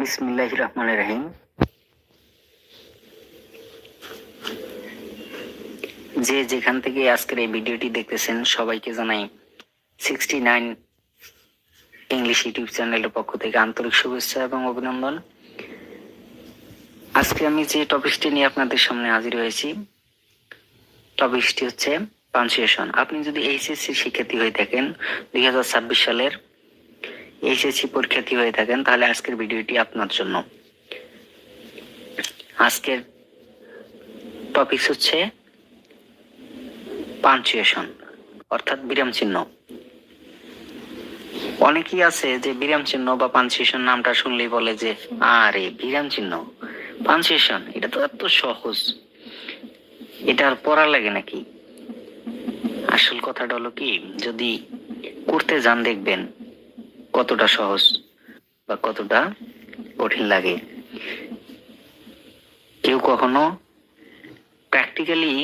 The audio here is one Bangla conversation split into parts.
বিসমিল্লাহ রহমান রহিম। যে যেখান থেকে আজকের এই ভিডিওটি দেখতেছেন, সবাইকে জানাই সিক্সটি নাইন ইংলিশ ইউটিউব চ্যানেলের পক্ষ থেকে আন্তরিক শুভেচ্ছা এবং অভিনন্দন। আজকে আমি যে টপিকটি নিয়ে আপনাদের সামনে হাজির হয়েছি টপিকটি হচ্ছে পাঞ্চুয়েশন আপনি যদি এইচএসসি শিক্ষার্থী হয়ে থাকেন, দুই হাজার ছাব্বিশ সালের এইচএসসি পরীক্ষার্থী হয়ে থাকেন, তাহলে আজকের ভিডিওটি আপনার জন্য। আজকের টপিক হচ্ছে পাঞ্চুয়েশন অর্থাৎ বিরাম চিহ্ন। অনেকেই আছে যে বিরাম চিহ্ন বা পাঞ্চুয়েশন নামটা শুনলেই বলে যে, আরে বিরাম চিহ্ন পাঞ্চুয়েশন এটা তো এত সহজ। এটা আর পড়া লাগে নাকি? আসল কথাটা হলো কি, যদি করতে যান দেখবেন কতটা সহজ বা কতটা কঠিন লাগে। কেউ কখনো প্র্যাকটিক্যালি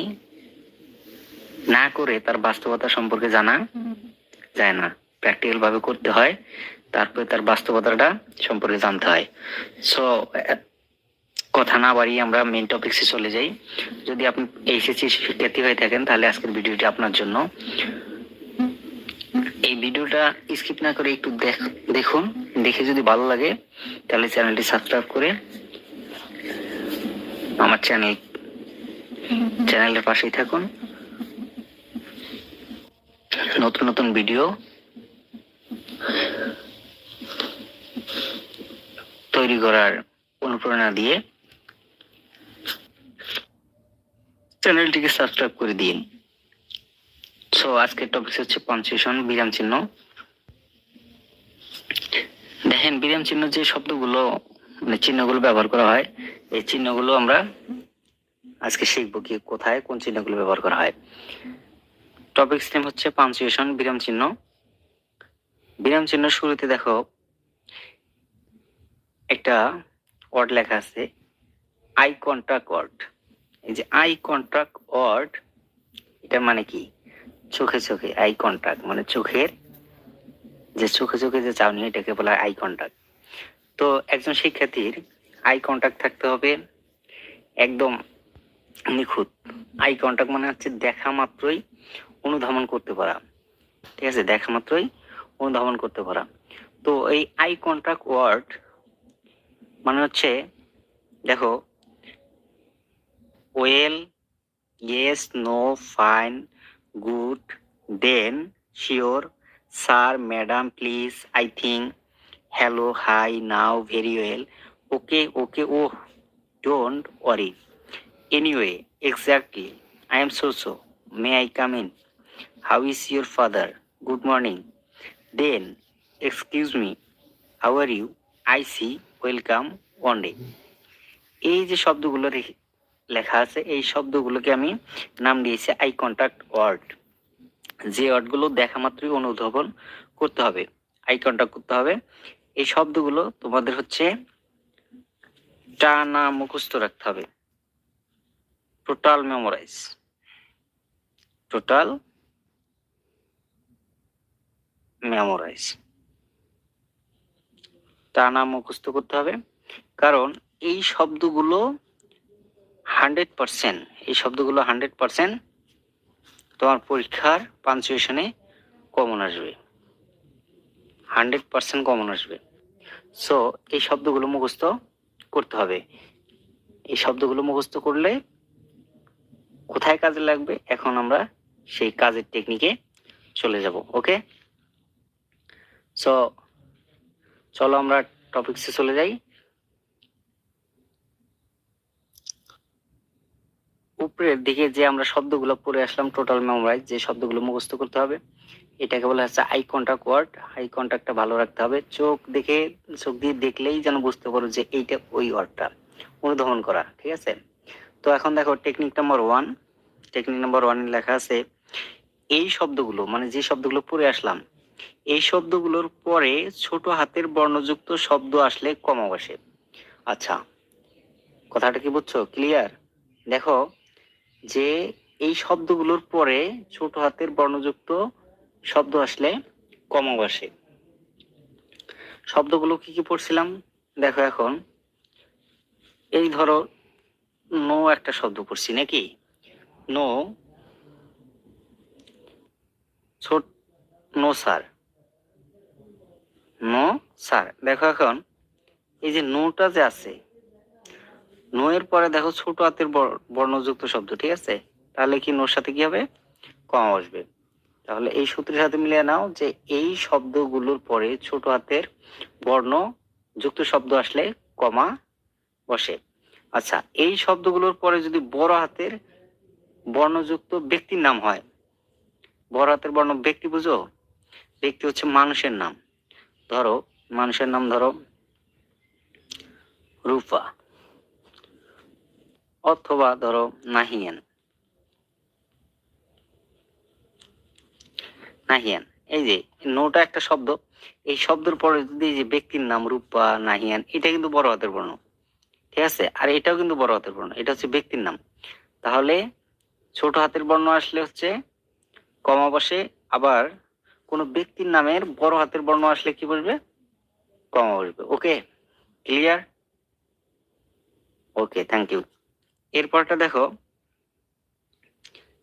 না করে তার বাস্তবতা সম্পর্কে জানা যায় না। প্র্যাকটিক্যাল ভাবে করতে হয়, তারপরে তার বাস্তবতাটা সম্পর্কে জানতে হয়। সো কথা না বাড়িয়ে আমরা মেন টপিক্সে চলে যাই। যদি আপনি এইচএসসি শিক্ষার্থী হয়ে থাকেন, তাহলে আজকের ভিডিওটি আপনার জন্য। এই ভিডিওটা স্কিপ না করে একটু দেখ- দেখুন। দেখে যদি ভালো লাগে, তাহলে চ্যানেলটি সাবস্ক্রাইব করে আমার চ্যানেল চ্যানেলের পাশেই থাকুন। নতুন নতুন ভিডিও তৈরি করার অনুপ্রেরণা দিয়ে চ্যানেলটিকে সাবস্ক্রাইব করে দিন। সো আজকের টপিক হচ্ছে পাঞ্চুয়েশন বিরাম চিহ্ন। দেখেন, বিরাম চিহ্ন যে শব্দগুলো মানে চিহ্নগুলো ব্যবহার করা হয়, এই চিহ্নগুলো আমরা আজকে শিখব কি, কোথায়, কোন চিহ্নগুলো ব্যবহার করা হয়। টপিক নেম হচ্ছে পাঞ্চুয়েশন বিরাম চিহ্ন। বিরাম চিহ্ন শুরুতে দেখো, একটা ওয়ার্ড লেখা আছে আই কন্ট্রাক্ট ওয়ার্ড এই যে আই কন্ট্রাক্ট ওয়ার্ড এটা মানে কি? চোখে চোখে আই কন্ট্যাক্ট মানে চোখের যে চোখে চোখে যে চাউনি, এটাকে বলা হয় আই কন্ট্যাক্ট তো একজন শিক্ষার্থীর আই কন্ট্যাক্ট থাকতে হবে একদম নিখুঁত। আই কন্ট্যাক্ট মানে হচ্ছে দেখা মাত্রই অনুধাবন করতে পারা। ঠিক আছে? দেখা মাত্রই অনুধাবন করতে পারা। তো এই আই কন্ট্যাক্ট ওয়ার্ড মানে হচ্ছে, দেখো well yes no fine good, then, sure, sir, madam, please, I think hello, hi, now, very well, okay okay oh don't worry. Anyway, exactly, I am so so, may I come in, how is your father, good morning, then, excuse me, how are you, I see, welcome, one day. এই যে শব্দগুলো রেখে- লেখা আছে, এই শব্দগুলোকে আমি নাম দিয়েছি আই কন্টাক্ট ওয়ার্ড যে ওয়ার্ডগুলো দেখা মাত্রই অনুধাবন করতে হবে, আই কন্টাক্ট করতে হবে। এই শব্দগুলো তোমাদের হচ্ছে টানা মুখস্থ রাখতে হবে। টোটাল মেমোরাইজ টোটাল মেমোরাইজ টানা মুখস্থ করতে হবে। কারণ এই শব্দগুলো হান্ড্রেড পার্সেন্ট, এই শব্দগুলো হান্ড্রেড পার্সেন্ট তোমার পরীক্ষার পাঞ্চুয়েশনে কমন আসবে। হান্ড্রেড পার্সেন্ট কমন আসবে। সো এই শব্দগুলো মুখস্থ করতে হবে। এই শব্দগুলো মুখস্থ করলে কোথায় কাজে লাগবে? এখন আমরা সেই কাজের টেকনিকে চলে যাব, ওকে? সো চলো আমরা টপিকসে চলে যাই। উপরের দিকে যে আমরা শব্দগুলো পড়ে আসলাম টোটাল মেমোরাইজ যে শব্দগুলো মুখস্থ করতে হবে, এটাকে বলা হচ্ছে আই কন্টাক্ট ওয়ার্ড আই কন্টাক্টটা ভালো রাখতে হবে, চোখ দেখে, চোখ দিয়ে দেখলেই যেন বুঝতে পারো যে এইটা ওই ওয়ার্ডটা অনুধাবন করা, ঠিক আছে? তো এখন দেখো technique number one technique number one লেখা আছে, এই শব্দগুলো মানে যে শব্দগুলো পড়ে আসলাম, এই শব্দগুলোর পরে ছোট হাতের বর্ণযুক্ত শব্দ আসলে কম বসে। আচ্ছা কথাটা কি বুঝছ? ক্লিয়ার দেখো যে এই শব্দগুলোর পরে ছোট হাতের বর্ণযুক্ত শব্দ আসলে কম বসে শব্দগুলো কি কি পড়ছিলাম? দেখো এখন। এই ধরো, নো একটা শব্দ পড়ছি নাকি? নো, ছোট, নো স্যার। No sir. দেখো এখন, এই যে নোটা যে আছে নো এর পরে দেখো ছোট হাতের বর্ণযুক্ত শব্দ, ঠিক আছে? তাহলে কি নোর সাথে কি হবে? কম আসবে। তাহলে এই সূত্রের সাথে মিলিয়ে নাও যে এই শব্দগুলোর পরে ছোট হাতের বর্ণ যুক্ত শব্দ আসলে কমা বসে। আচ্ছা এই শব্দগুলোর পরে যদি বড় হাতের বর্ণযুক্ত ব্যক্তির নাম হয়, বড় হাতের বর্ণ ব্যক্তি বুঝো? ব্যক্তি হচ্ছে মানুষের নাম। ধরো, মানুষের নাম ধরো রূপা অথবা ধরো নাহিয়ান। নাহিয়ান, এই যে নোটা একটা শব্দ, এই শব্দের পরে যদি যে ব্যক্তির নাম রূপা, নাহিয়ান, এটা কিন্তু বড় হাতের বর্ণ। ঠিক আছে? আর এটাও কিন্তু বড় হাতের বর্ণ, এটা হচ্ছে ব্যক্তির নাম। তাহলে ছোট হাতের বর্ণ আসলে হচ্ছে কমা বসে, আবার কোনো ব্যক্তির নামের বড় হাতের বর্ণ আসলে কি বসবে? কমা বসবে। Okay? Clear okay thank you এরপরটা দেখো।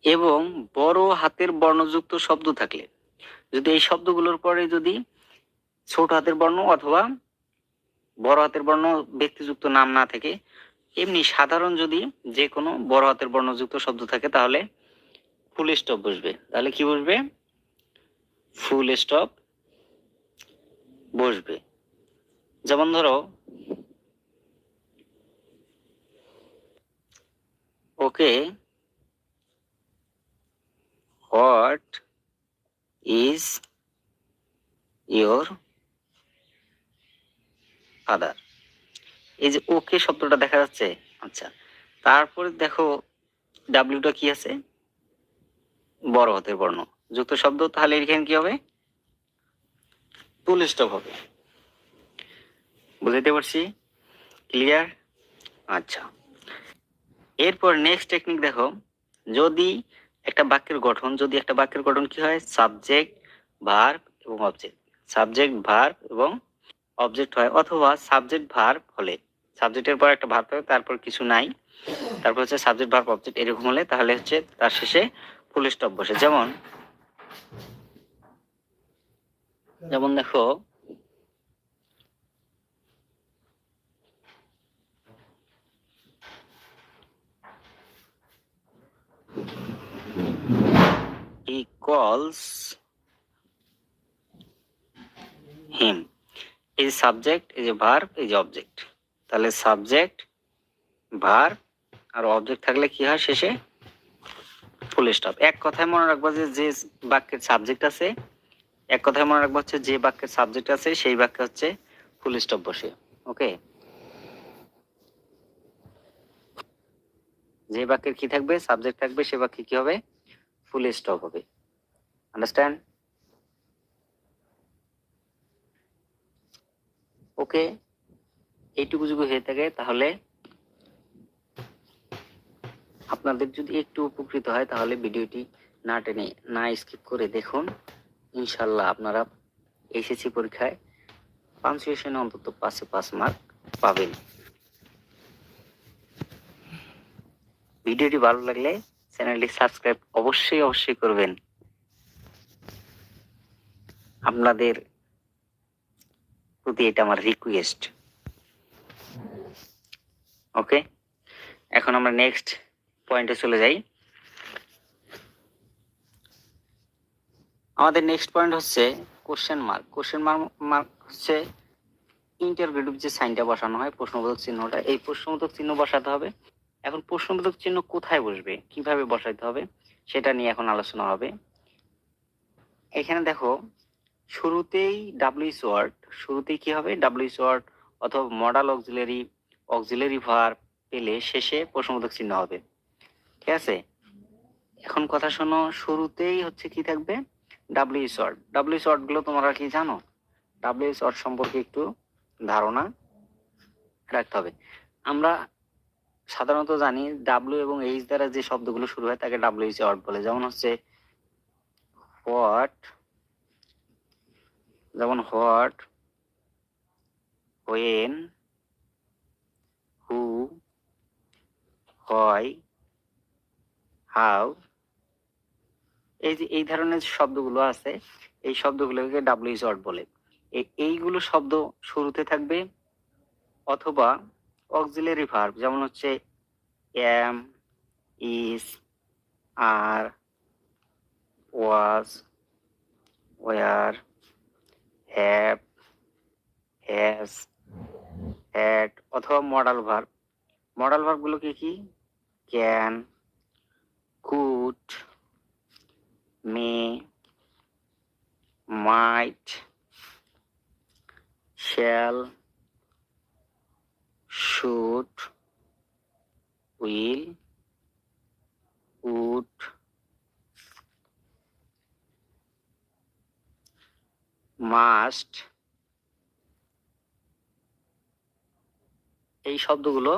এবং বড় হাতের বর্ণযুক্ত শব্দ থাকলে, যদি এই শব্দগুলোর পরে যদি ছোট হাতের বর্ণ অথবা বড় হাতের বর্ণ ব্যক্তিযুক্ত নাম না থাকে, এমনি সাধারণ যদি যে কোনো বড় হাতের বর্ণযুক্ত শব্দ থাকে, তাহলে ফুল স্টপ বসবে। তাহলে কি বসবে? ফুল স্টপ বসবে। যেমন ধরো okay. What is your father? এই যে ওকে শব্দটা দেখা যাচ্ছে। আচ্ছা তারপরে দেখো ডাব্লিউটা কি আছে? বড় হাতের বর্ণ। যুক্ত শব্দ তাহলে এখানে কি হবে? ফুল স্টপ হবে। বুঝতে পারছি? ক্লিয়ার আচ্ছা। এরপর নেক্সট টেকনিক দেখো, যদি একটা বাক্যের গঠন, যদি একটা বাক্যের গঠন কি হয়? সাবজেক্ট ভার্ব এবং অবজেক্ট সাবজেক্ট ভার্ব এবং অবজেক্ট হয়, অথবা সাবজেক্ট ভার্ব হলে। সাবজেক্টের পর একটা ভার্ব হবে তারপর কিছু নাই। তারপর হচ্ছে সাবজেক্ট ভার্ব অবজেক্ট এরকম হলে, তাহলে হচ্ছে তার শেষে ফুল স্টপ বসে। যেমন যেমন দেখো calls him. এই সাবজেক্ট এই যে ভার্ব এই যে অবজেক্ট তাহলে সাবজেক্ট ভার্ব আর অবজেক্ট থাকলে কি হয় শেষে? ফুল স্টপ এক কথায় মনে রাখব যে যে বাক্যের সাবজেক্ট আছে, এক কথায় মনে রাখব হচ্ছে যে বাক্যের সাবজেক্ট আছে, সেই বাক্যে হচ্ছে ফুল স্টপ বসে। ওকে যে বাক্যের কি থাকবে সাবজেক্ট থাকবে, সে বাক্যে কি হবে? ফুল স্টপ হবে। আন্ডারস্ট্যান্ড ওকে এইটুকু যদি হয়ে থাকে, তাহলে আপনাদের যদি একটু উপকৃত হয়, তাহলে ভিডিওটি না টেনে, না স্কিপ করে দেখুন। ইনশাল্লাহ আপনারা এসএসসি পরীক্ষায় পাঞ্চুয়েশনে অন্তত পাঁচে পাঁচ মার্ক পাবেন। ভিডিওটি ভালো লাগলে চ্যানেলটি সাবস্ক্রাইব অবশ্যই অবশ্যই করবেন। আপনাদের প্রতি এটা আমার রিকোয়েস্ট ওকে এখন আমরা নেক্সট পয়েন্টে চলে যাই। আমাদের নেক্সট পয়েন্ট হচ্ছে কোশ্চেন মার্ক কোশ্চেন মার্ক হচ্ছে ইন্টারগ্রেটিভ যে সাইনটা বসানো হয়, প্রশ্নবোধক চিহ্নটা। এই প্রশ্নবোধক চিহ্ন বসাতে হবে। এখন প্রশ্নবোধক চিহ্ন কোথায় বসবে? কীভাবে বসাইতে হবে? সেটা নিয়ে এখন আলোচনা হবে। এখানে দেখো, শুরুতেই ডাব্লিউস ওয়ার্ড শুরুতেই কি হবে? ডাব্লিউস ওয়ার্ড অথবা মডাল অক্সিলারি অক্সিলারি ভার পেলে শেষে প্রশ্নবোধক চিহ্ন হবে। ঠিক আছে? এখন কথা শোনো, শুরুতেই হচ্ছে কি থাকবে? ডাব্লিউস ওয়ার্ড ডাব্লিউস ওয়ার্ডগুলো তোমরা কি জানো? ডাব্লিউস ওয়ার্ড সম্পর্কে একটু ধারণা রাখতে হবে। আমরা সাধারণত জানি ডাব্লিউ এবং এইচ দ্বারা যে শব্দগুলো শুরু হয় তাকে ডাব্লিউসি ওয়ার্ড বলে। যেমন হচ্ছে হোয়াট যেমন হোয়াট হোয়েন হু হয় হাউ এই যে, এই ধরনের শব্দগুলো আছে, এই শব্দগুলোকে ডাব্লিউ ওয়ার্ড বলে। এই- এইগুলো শব্দ শুরুতে থাকবে অথবা অক্সিলারি ভার্ব যেমন হচ্ছে am is are was were have has had অথবা মডাল ভার্ব মডাল ভার্বগুলো কি কি? Can could may might shall should will would must এই শব্দগুলো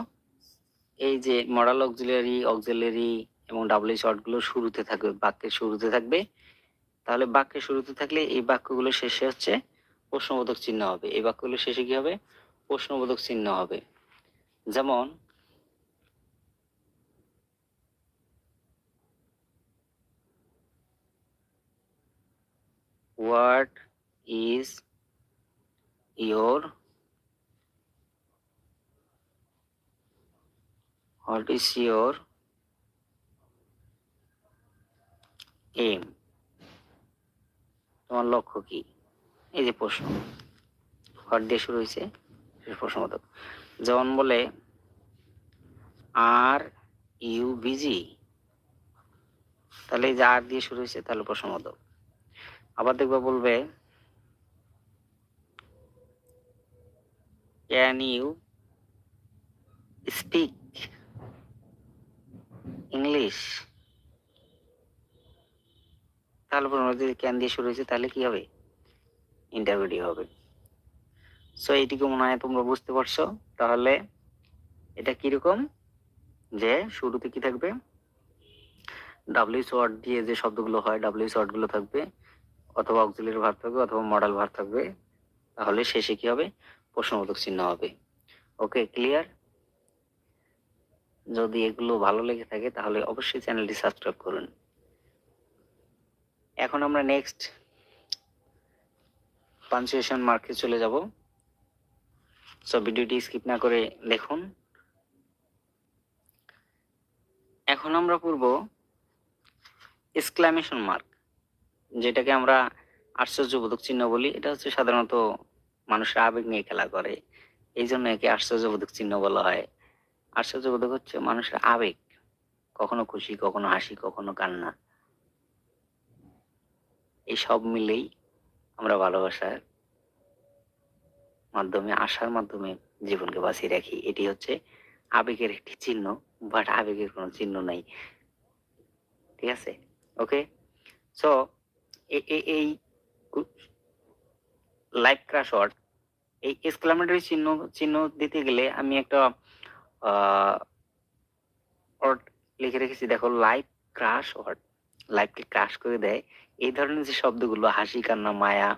এই যে মডাল অক্সিলারি অক্সিলারি এবং ডাব্লিউ শর্টগুলো শুরুতে থাকবে, বাক্যের শুরুতে থাকবে। তাহলে বাক্যের শুরুতে থাকলে এই বাক্যগুলো শেষে হচ্ছে প্রশ্নবোধক চিহ্ন হবে। এই বাক্যগুলো শেষে কি হবে? প্রশ্নবোধক চিহ্ন হবে। যেমন what is your what is your aim তোমার লক্ষ্য কি? এই যে প্রশ্ন। হট দিয়ে শুরু হয়েছে? প্রশ্নবোধক। যেমন বলে আর ইউ বিজি তাহলে এই যে আর দিয়ে শুরু হয়েছে, তাহলে প্রশ্নবোধক আবার দেখবা বলবে ক্যান ইউ স্পিক ইংলিশ তাহলে যদি ক্যান দিয়ে শুরু হয়েছে, তাহলে কি হবে? ইন্টারভিউ হবে। সো এইটুকু মনে হয় তোমরা বুঝতে পারছ। তাহলে এটা কীরকম? যে শুরুতে কি থাকবে? ডাব্লিউ ওয়ার্ড দিয়ে যে শব্দগুলো হয় ডাব্লিউ ওয়ার্ডগুলো থাকবে, অথবা অক্সিলারি ভার থাকবে, অথবা মডেল ভার থাকবে, তাহলে শেষে কি হবে? প্রশ্নবোধক চিহ্ন হবে। ওকে ক্লিয়ার যদি এগুলো ভালো লেগে থাকে, তাহলে অবশ্যই চ্যানেলটি সাবস্ক্রাইব করুন। এখন আমরা নেক্সট পাঞ্চুয়েশন মার্কে চলে যাব। সো ভিডিওটি স্কিপ না করে দেখুন। এখন আমরা পূর্ব এক্সক্লামেশন মার্ক যেটাকে আমরা আশ্চর্যবোধক চিহ্ন বলি। এটা হচ্ছে সাধারণত মানুষের আবেগ নিয়ে খেলা করে। এই জন্য একে আশ্চর্যবোধক চিহ্ন বলা হয়। আশ্চর্যবোধক হচ্ছে মানুষের আবেগ। কখনো খুশি, কখনো হাসি, কখনো কান্না। এই সব মিলেই আমরা ভালোবাসার মাধ্যমে, আশার মাধ্যমে জীবনকে বাঁচিয়ে রাখি। এটি হচ্ছে আবেগের একটি চিহ্ন বাট আবেগের কোনো চিহ্ন নাই। ঠিক আছে? ওকে সো এই ক্রাশ ওয়ার্ড এই এক্সক্লামেটরি চিহ্ন চিহ্ন দিতে গেলে আমি একটা ওয়ার্ড লিখে রেখেছি। দেখো লাইভ ক্রাশ ওয়ার্ড লাইভকে ক্রাশ করে দেয়। এই ধরনের যে শব্দগুলো, হাসি, কান্না, মায়া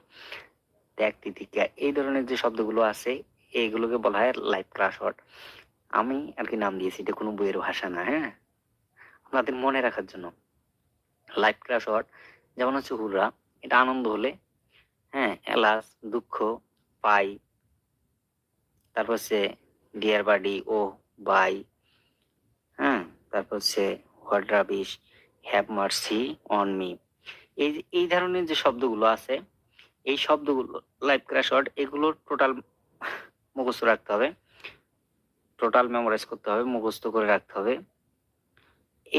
ত্যাগ তিতিকা এই ধরনের যে শব্দগুলো আছে এইগুলোকে বলা হয় লাইভ ক্রাশ ওয়ার্ড আমি আর কি নাম দিয়েছি, এটা কোনো বইয়ের ভাষা না হ্যাঁ? আপনাদের মনে রাখার জন্য। লাইভ ক্রাশ ওয়ার্ড যেমন হচ্ছে হুররা, এটা আনন্দ হলে হ্যাঁ এলাস দুঃখ, পাই, তারপর হচ্ছে ডিয়ার বাডি ও বাই হ্যাঁ তারপর হচ্ছে what rubbish have mercy on me এই এই ধরনের যে শব্দগুলো আছে এই শব্দগুলো লাইভ ক্রাশ ওয়ার্ড এগুলো টোটাল মুখস্থ রাখতে হবে। টোটাল মেমোরাইজ করতে হবে, মুখস্থ করে রাখতে হবে।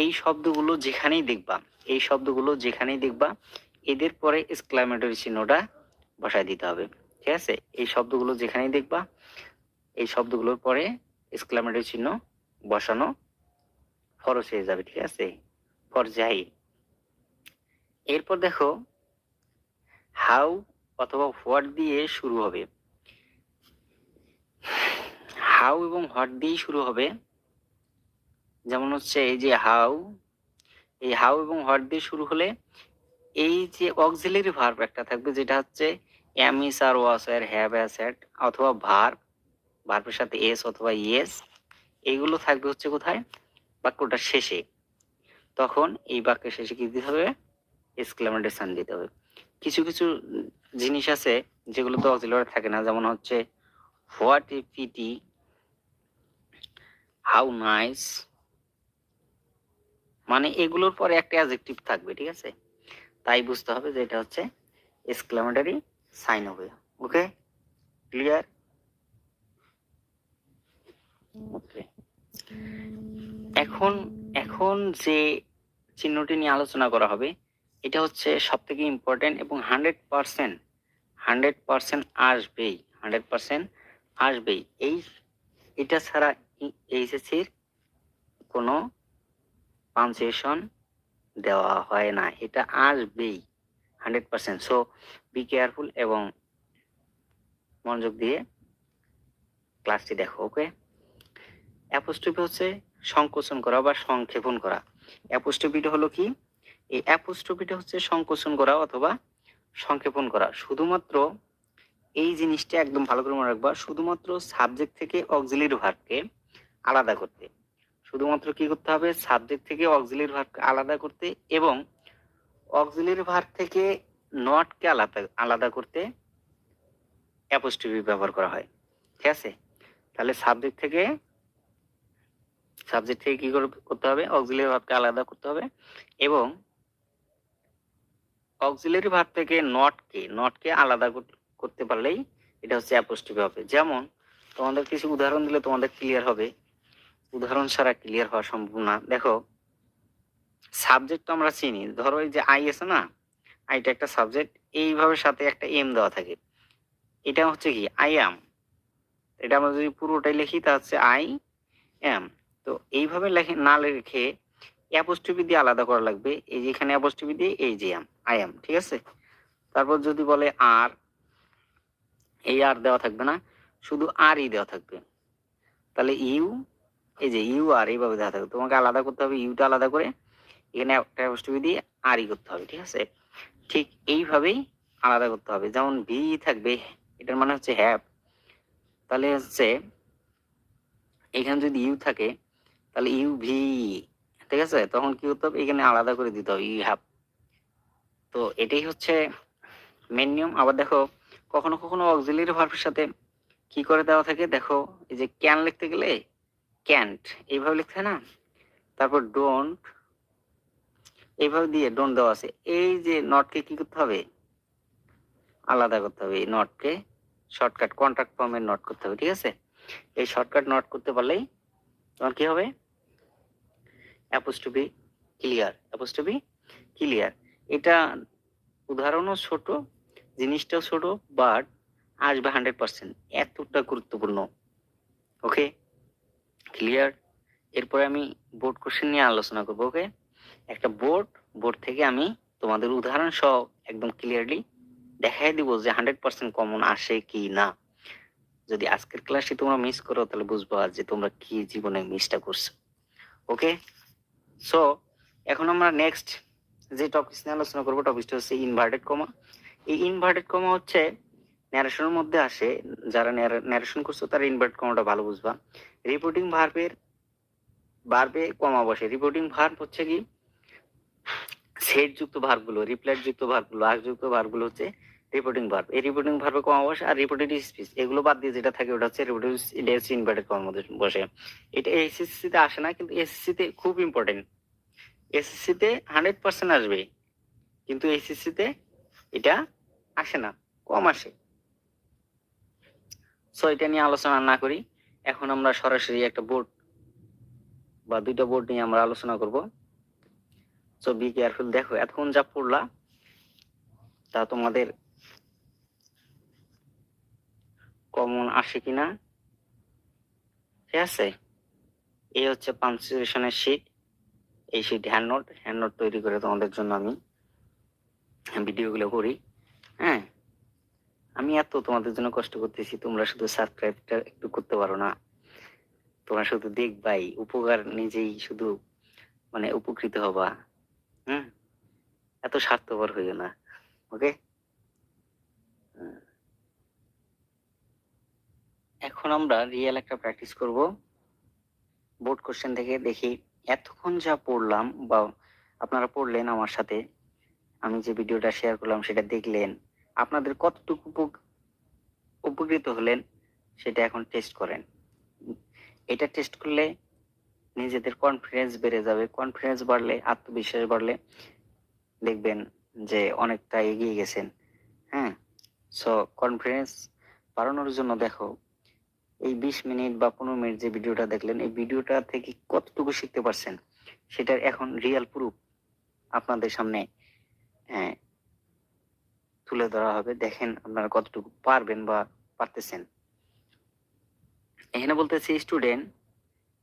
এই শব্দগুলো যেখানেই দেখবা, এই শব্দগুলো যেখানেই দেখবা, এদের পরে এক্সক্লামেটরি চিহ্নটা বসায় দিতে হবে। ঠিক আছে? এই শব্দগুলো যেখানেই দেখবা, এই শব্দগুলোর পরে এক্সক্লামেটরি চিহ্ন বসানো ফরজ হয়ে যাবে, ঠিক আছে? পর্যায়ী। এরপর দেখো হাউ অথবা হোয়াট দিয়ে শুরু হবে। হাউ এবং হোয়াট দিয়ে শুরু হবে। যেমন হচ্ছে এই যে হাউ এই হাউ এবং হোয়াট দিয়ে শুরু হলে এই যে অক্সিলারি ভার্ব একটা থাকবে যেটা হচ্ছে am is are was are have has had অথবা ভার্ব ভার্বের সাথে এস অথবা ইয়েস এইগুলো থাকবে হচ্ছে কোথায়? বাক্যটার শেষে। তখন এই বাক্যের শেষে কি দিতে হবে? এক্সক্লামেটেশন দিতে হবে। কিছু কিছু জিনিস আছে যেগুলো তো অক্সিলারি থাকে না, যেমন হচ্ছে what a pity how nice মানে এগুলোর পরে একটা অ্যাডজেক্টিভ থাকবে, ঠিক আছে? তাই বুঝতে হবে যে এটা হচ্ছে এক্সক্লামেটরি সাইন হবে ওকে ক্লিয়ার ওকে এখন এখন যে চিহ্নটি নিয়ে আলোচনা করা হবে এটা হচ্ছে সব থেকে ইম্পর্টেন্ট এবং হান্ড্রেড পার্সেন্ট হান্ড্রেড পার্সেন্ট আসবেই হান্ড্রেড পার্সেন্ট আসবেই। এই, এটা ছাড়া এইচএসসির কোনো পাঞ্চুয়েশন দেওয়া হয় না, এটা আসবেই hundred percent so be careful এবং মনোযোগ দিয়ে ক্লাসটি দেখো ওকে অ্যাপোস্ট্রফি হচ্ছে সংকোচন করা বা সংক্ষেপণ করা। অ্যাপোস্ট্রফিটা হলো কি? এই অ্যাপোস্ট্রফিটা হচ্ছে সংকোচন করা অথবা সংক্ষেপণ করা। শুধুমাত্র এই জিনিসটা একদম ভালো করে মনে রাখবা, শুধুমাত্র সাবজেক্ট থেকে অক্সিলির ভার্বকে আলাদা করতে। শুধুমাত্র কি করতে হবে? সাবজেক্ট থেকে অক্সিলির ভার্বকে আলাদা করতে এবং অক্সিলির ভার্ব থেকে নটকে আলাদা আলাদা করতে অ্যাপোস্ট্রফি ব্যবহার করা হয়। ঠিক আছে? তাহলে সাবজেক্ট থেকে সাবজেক্ট থেকে কি করে- করতে হবে? অক্সিলিয়ারি ভার্বকে আলাদা করতে হবে এবং অক্সিলিয়ারি ভার্ব থেকে নটকে নটকে আলাদা করতে পারলেই এটা হচ্ছে অ্যাপোস্ট্রফি হবে। যেমন, তোমাদের কিছু উদাহরণ দিলে তোমাদের ক্লিয়ার হবে। উদাহরণ ছাড়া ক্লিয়ার হওয়া সম্ভব না। দেখো সাবজেক্ট তো আমরা চিনি। ধরো এই যে আই আছে না আইটা একটা সাবজেক্ট এইভাবে সাথে একটা এম দেওয়া থাকে। এটা হচ্ছে কি? আই অ্যাম এটা আমরা যদি পুরোটাই লিখি, তা হচ্ছে আই এম তো এইভাবে লেখে, না লিখে অ্যাপোস্ট্রফি দিয়ে আলাদা করা লাগবে, এই যে এখানে অ্যাপোস্ট্রফি দিয়ে এই যে এম আই এম ঠিক আছে? তারপর যদি বলে আর, এই আর দেওয়া থাকবে না, শুধু আর ই দেওয়া থাকবে। তাহলে ইউ, এই যে ইউ আর এইভাবে দেওয়া থাকবে। তোমাকে আলাদা করতে হবে, ইউটা আলাদা করে এখানে একটা অ্যাপোস্ট্রফি দিয়ে আর ই করতে হবে, ঠিক আছে? ঠিক এইভাবেই আলাদা করতে হবে। যেমন ভি থাকবে, এটার মানে হচ্ছে হ্যাভ তাহলে হচ্ছে, এখানে যদি ইউ থাকে, তাহলে ইউ ভি ঠিক আছে? তখন কি করতে হবে এখানে আলাদা করে দিতে হবে ইউ হ্যাভ তো এটাই হচ্ছে মেন নিয়ম। আবার দেখো, কখনো কখনো অক্সিলিয়ারি ভার্বের সাথে কি করে দেওয়া থাকে? দেখো, এই যে ক্যান লিখতে গেলে ক্যান্ট এইভাবে লিখতে হয় না? তারপর ডোন্ট এইভাবে দিয়ে ডোন্ট দেওয়া আছে। এই যে নটকে কি করতে হবে? আলাদা করতে হবে। এই নটকে শর্টকাট কন্ট্রাক্ট ফর্মের নট করতে হবে, ঠিক আছে? এই শর্টকাট নট করতে পারলেই তোমার কি হবে? অ্যাপোস্টপি ক্লিয়ার অ্যাপোস্টপি ক্লিয়ার এটা উদাহরণও ছোট, জিনিসটাও ছোট বাট আসবে হান্ড্রেড পার্সেন্ট এতটা গুরুত্বপূর্ণ। ওকে ক্লিয়ার এরপরে আমি বোর্ড কোশ্চেন নিয়ে আলোচনা করব ওকে একটা বোর্ড বোর্ড থেকে আমি তোমাদের উদাহরণ সহ একদম ক্লিয়ারলি দেখাই দিব যে হান্ড্রেড পার্সেন্ট কমন আসে কি না। যদি আজকের ক্লাসটি তোমরা মিস করো, তাহলে বুঝব যে তোমরা কি জীবনে মিসটা করছ। ওকে সো এখন আমরা নেক্সট যে টপিক নিয়ে আলোচনা করব টপিকটা হচ্ছে ইনভার্টেড কমা এই ইনভার্টেড কমা হচ্ছে ন্যারেশনের মধ্যে আসে, যারা ন্যারেশন করছ তারা ইনভার্ট কমাটা ভালো বুঝবা। রিপোর্টিং ভার্বের ভার্বে কমা বসে। রিপোর্টিং ভার্ব হচ্ছে কি? সেট যুক্ত ভার্বগুলো রিপ্লাইট যুক্ত ভার্বগুলো আগ যুক্ত ভার্বগুলো হচ্ছে রিপোর্টিং ভার্ব এই রিপোর্টিং ভার্বে কমা বসে আর রিপোর্টেড স্পিচ এগুলো বাদ দিয়ে যেটা থাকে ওটা হচ্ছে রিপোর্টেড হচ্ছে ইনভার্টেড কমার বসে। এটা এসএসসি তে আসে না, কিন্তু এসএসসি তে খুব ইম্পর্টেন্ট এসএসসি তে হান্ড্রেড পার্সেন্ট আসবে, কিন্তু এসএসসি তে এটা আসে না, কম আসে। সো এটা নিয়ে আলোচনা না করি। এখন আমরা সরাসরি একটা বোর্ড বা দুইটা বোর্ড নিয়ে আমরা আলোচনা করব। সো বি কেয়ারফুল দেখো, এতক্ষণ যা পড়লা, তা তোমাদের কমন আসে কিনা? ঠিক আছে? এই হচ্ছে পাঞ্চুয়েশনের শীট এই sheet hand note hand note তৈরি করে তোমাদের জন্য আমি ভিডিওগুলো করি। হ্যাঁ? আমি এত তোমাদের জন্য কষ্ট করতেছি, তোমরা শুধু সাবস্ক্রাইবটা একটু করতে পারো না। তোমরা শুধু দেখবাই, উপকার নিজেই শুধু মানে উপকৃত হবা। হুম? এত স্বার্থপর হইও না। ওকে এখন আমরা রিয়েল একটা প্র্যাকটিস করব। বোর্ড কোশ্চেন থেকে দেখি এতক্ষণ যা পড়লাম বা আপনারা পড়লেন আমার সাথে, আমি যে ভিডিওটা শেয়ার করলাম সেটা দেখলেন, আপনাদের কতটুকু উপক- উপকৃত হলেন সেটা এখন টেস্ট করেন। এটা টেস্ট করলে নিজেদের কনফিডেন্স বেড়ে যাবে। কনফিডেন্স বাড়লে, আত্মবিশ্বাস বাড়লে দেখবেন যে অনেকটা এগিয়ে গেছেন। হ্যাঁ? সো কনফিডেন্স বাড়ানোর জন্য দেখো এই বিশ মিনিট বা পনেরো মিনিট যে ভিডিওটা দেখলেন, এই ভিডিওটা থেকে কতটুকু শিখতে পারছেন সেটার এখন রিয়েল প্রুফ আপনাদের সামনে হ্যাঁ তুলে ধরা হবে। দেখেন আপনারা কতটুকু পারবেন বা পারতেছেন। এখানে বলতেছি student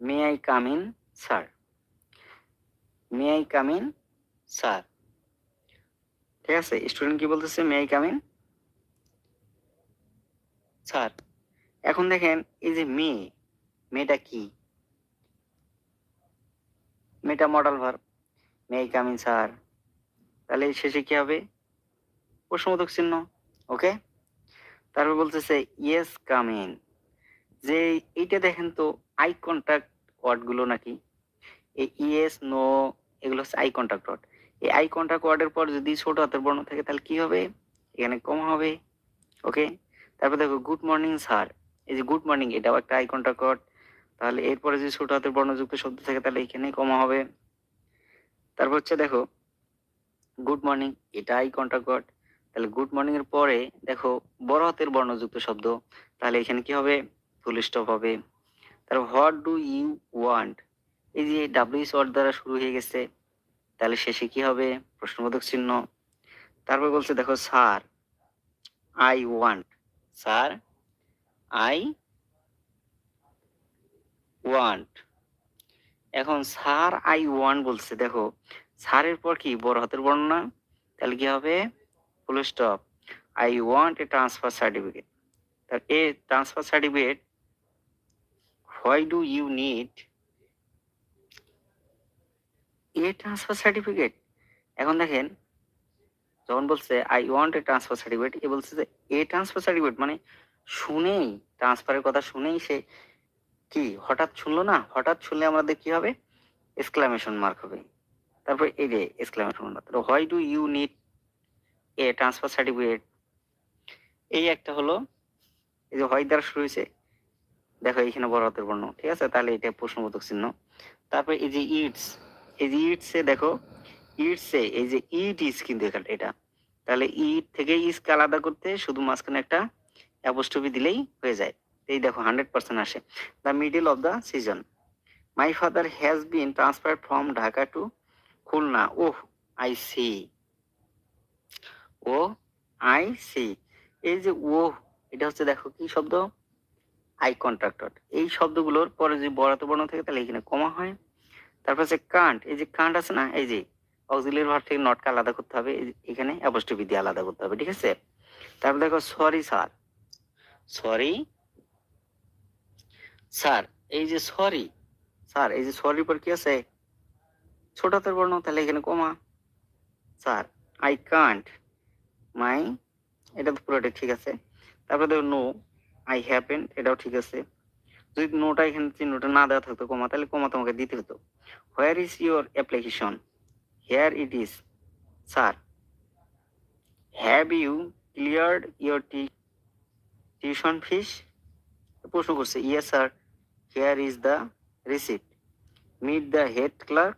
may I come in sir may I come in sir ঠিক আছে? স্টুডেন্ট কি বলতেছে? May I come in sir এখন দেখেন, এই যে মেয়ে মেয়েটা কি? মেয়েটা model verb may I come in sir তাহলে শেষে কি হবে? প্রশ্নবোধক চিহ্ন ওকে তারপর বলতেছে ইয়েস কাম ইন যে এইটা দেখেন তো আই কন্টাক্ট ওয়ার্ডগুলো নাকি? এই ইয়েস নো এগুলো হচ্ছে আই কন্টাক্ট ওয়ার্ড এই আই কন্টাক্ট ওয়ার্ডের পর যদি ছোট হাতের বর্ণ থাকে, তাহলে কি হবে? এখানে কম হবে ওকে তারপর দেখো গুড মর্নিং স্যার এই যে গুড মর্নিং এটাও একটা আই ওয়ার্ড তাহলে এরপরে যদি ছোট হাতের বর্ণযুক্ত শব্দ থাকে, তাহলে এখানে কমা হবে। তারপর হচ্ছে দেখো গুড মর্নিং এটা আই ওয়ার্ড তাহলে গুড মর্নিং এর পরে দেখো, বড় হাতের বর্ণযুক্ত শব্দ। তাহলে এখানে কি হবে? ফুল স্টপ হবে। তারপর হোয়াট ডু ইউ ওয়ান্ট এই যে ডাব্লিউএস ওয়ার্ড দ্বারা শুরু হয়ে গেছে। তাহলে শেষে কি হবে? প্রশ্নবোধক চিহ্ন। তারপর বলছে দেখো sir I want sir I want এখন স্যার আই ওয়ান্ট বলছে, দেখো, স্যারের পর কি, বড় হাতের বর্ণনা? তাহলে কি হবে? Full stop I want a transfer certificate তার a transfer certificate why do you need a transfer certificate এখন দেখেন, যখন বলছে I want a transfer certificate a বলছে যে এ ট্রান্সফার সার্টিফিকেট মানে শুনেই ট্রান্সফারের কথা শুনেই সে কি, হঠাৎ শুনলো না? হঠাৎ শুনলে আমাদের কি হবে? এক্সক্লামেশন মার্ক হবে। তারপর এই যে exclamation mark why do you need a transfer certificate এই একটা হলো, এই যে হোয়াই দ্বারা শুরু হয়েছে, দেখো এখানে বড় হাতের বর্ণ, ঠিক আছে? তাহলে এটা প্রশ্নবোধক চিহ্ন। তারপর এই যে ইটস এই যে ইটসে দেখো ইটসে এই যে ইট ইস কিন্তু এটা। তাহলে ইট থেকে ইসকে আলাদা করতে শুধু মাঝখানে একটা অ্যাপোস্ট্রফি দিলেই হয়ে যায়। এই দেখো হান্ড্রেড পার্সেন্ট আসে। The middle of the season my father has been transfer from Dhaka to Khulna oh I see oh I see এই যে ও এটা হচ্ছে দেখো কি শব্দ? আই কন্ট্রাক্টর এই শব্দগুলোর পরে যদি বড়াতে বর্ণ থাকে, তাহলে এখানে কমা হয়। তারপর হচ্ছে কান্ট এই যে কান্ট আছে না, এই যে অক্সিলিয়ারি ভার্ব থেকে নটকে আলাদা করতে হবে। এখানে অ্যাপোস্ট্রফি দিয়ে আলাদা করতে হবে, ঠিক আছে? তারপর দেখো সরি স্যার সরি? স্যার, এই যে সরি, স্যার, এই যে সরি পর কি আছে? ছোট হাতের বর্ণ, তাহলে এখানে comma. Sir I can't my এটা তো পুরোটা ঠিক আছে। তারপরে দেখো নো আই হ্যাপেন এটাও ঠিক আছে। যদি নোটা এখানে চিহ্নটা না দেওয়া থাকতো, কমা, তাহলে কমা তোমাকে দিতে হতো। Where is your application here it is sir. Have you cleared your T tuition fees, প্রশ্ন করছে yes sir here is the receipt meet the head clerk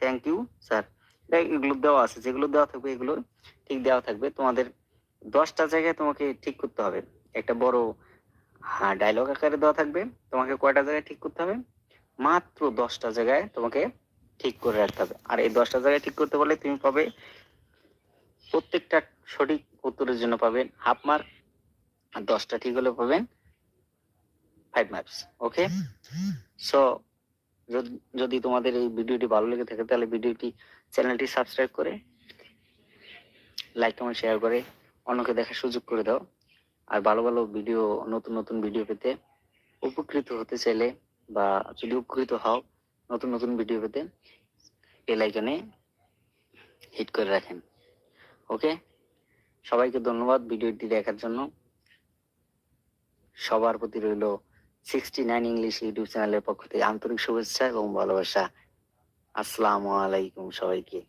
thank you sir এগুলো দেওয়া আছে, যেগুলো দেওয়া থাকবে, এগুলো ঠিক দেওয়া থাকবে। তোমাদের দশটা জায়গায় তোমাকে ঠিক করতে হবে। একটা বড় হ্যাঁ ডায়লগ আকারে দেওয়া থাকবে। তোমাকে কয়টা জায়গায় ঠিক করতে হবে? মাত্র দশটা জায়গায় তোমাকে ঠিক করে রাখতে হবে। আর এই দশটা জায়গায় ঠিক করতে পারলে তুমি পাবে প্রত্যেকটা সঠিক উত্তরের জন্য পাবে হাফ মার্ক আর দশটা ঠিক হলে পাবেন ফাইভ মার্কস ওকে সো যদি তোমাদের এই ভিডিওটি ভালো লেগে থাকে, তাহলে ভিডিওটি চ্যানেলটি সাবস্ক্রাইব করে লাইক কমেন্ট শেয়ার করে অন্যকে দেখার সুযোগ করে দাও। আর ভালো ভালো ভিডিও, নতুন নতুন ভিডিও পেতে উপকৃত হতে চাইলে বা যদি উপকৃত হও, নতুন নতুন ভিডিও পেতে বেল আইকনে হিট করে রাখেন ওকে সবাইকে ধন্যবাদ ভিডিওটি দেখার জন্য। সবার প্রতি রইল সিক্সটি নাইন ইংলিশ ইউটিউব চ্যানেলের পক্ষ থেকে আন্তরিক শুভেচ্ছা এবং ভালোবাসা। আসসালামু আলাইকুম সবাইকে।